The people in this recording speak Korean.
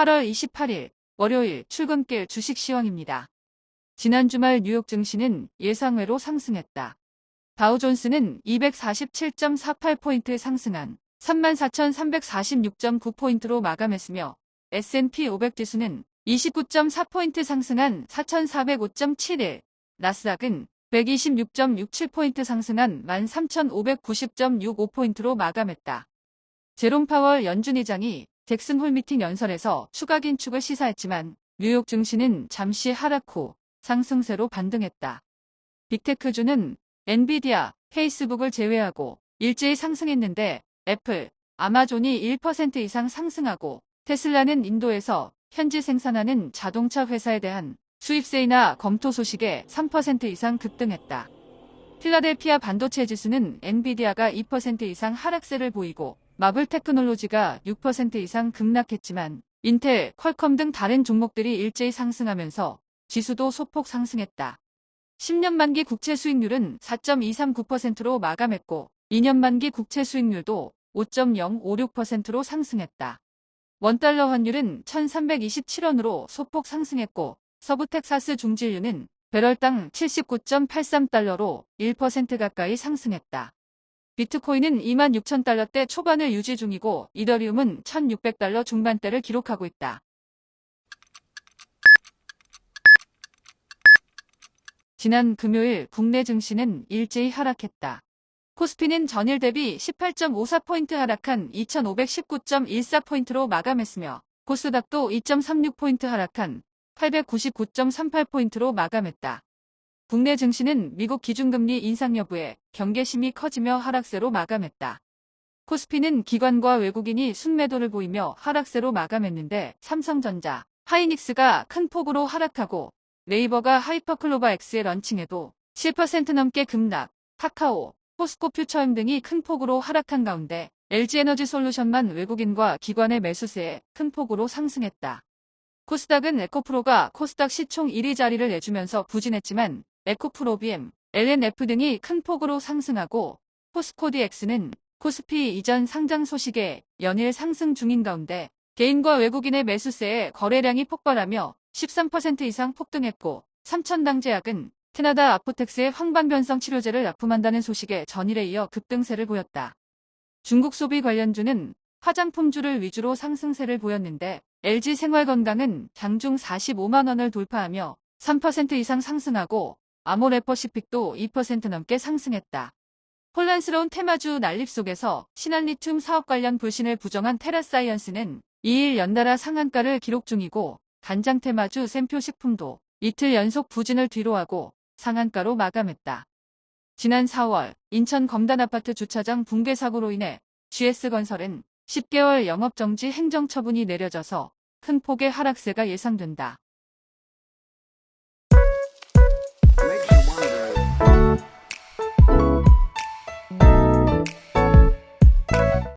8월 28일 월요일 출근길 주식 시황입니다. 지난 주말 뉴욕 증시는 예상외로 상승했다. 다우존스는 247.48포인트 상승한 34,346.9포인트로 마감했으며 S&P 500 지수는 29.4포인트 상승한 4,405.71, 나스닥은 126.67포인트 상승한 13,590.65포인트로 마감했다. 제롬 파월 연준 의장이 잭슨 홀 미팅 연설에서 추가 긴축을 시사했지만 뉴욕 증시는 잠시 하락 후 상승세로 반등했다. 빅테크주는 엔비디아, 페이스북을 제외하고 일제히 상승했는데 애플, 아마존이 1% 이상 상승하고 테슬라는 인도에서 현지 생산하는 자동차 회사에 대한 수입세이나 검토 소식에 3% 이상 급등했다. 필라델피아 반도체 지수는 엔비디아가 2% 이상 하락세를 보이고 마블 테크놀로지가 6% 이상 급락했지만 인텔, 퀄컴 등 다른 종목들이 일제히 상승하면서 지수도 소폭 상승했다. 10년 만기 국채 수익률은 4.239%로 마감했고 2년 만기 국채 수익률도 5.056%로 상승했다. 원달러 환율은 1327원으로 소폭 상승했고 서부 텍사스 중진류는 배럴당 79.83달러로 1% 가까이 상승했다. 비트코인은 26,000달러대 초반을 유지 중이고 이더리움은 1,600달러 중반대를 기록하고 있다. 지난 금요일 국내 증시는 일제히 하락했다. 코스피는 전일 대비 18.54포인트 하락한 2,519.14포인트로 마감했으며 코스닥도 2.36포인트 하락한 899.38포인트로 마감했다. 국내 증시는 미국 기준금리 인상 여부에 경계심이 커지며 하락세로 마감했다. 코스피는 기관과 외국인이 순매도를 보이며 하락세로 마감했는데 삼성전자, 하이닉스가 큰 폭으로 하락하고 네이버가 하이퍼클로바 X의 런칭에도 7% 넘게 급락, 카카오, 포스코 퓨처임 등이 큰 폭으로 하락한 가운데 LG에너지 솔루션만 외국인과 기관의 매수세에 큰 폭으로 상승했다. 코스닥은 에코프로가 코스닥 시총 1위 자리를 내주면서 부진했지만 에코프로비엠, LNF 등이 큰 폭으로 상승하고 포스코디엑스는 코스피 이전 상장 소식에 연일 상승 중인 가운데 개인과 외국인의 매수세에 거래량이 폭발하며 13% 이상 폭등했고 삼천당제약은 캐나다 아포텍스의 황반변성 치료제를 납품한다는 소식에 전일에 이어 급등세를 보였다. 중국 소비 관련주는 화장품주를 위주로 상승세를 보였는데 LG 생활건강은 장중 45만원을 돌파하며 3% 이상 상승하고 아모레퍼시픽도 2% 넘게 상승했다. 혼란스러운 테마주 난립 속에서 신한리튬 사업 관련 불신을 부정한 테라사이언스는 2일 연달아 상한가를 기록 중이고 간장 테마주 샘표식품도 이틀 연속 부진을 뒤로하고 상한가로 마감했다. 지난 4월 인천 검단아파트 주차장 붕괴 사고로 인해 GS건설은 10개월 영업정지 행정처분이 내려져서 큰 폭의 하락세가 예상된다.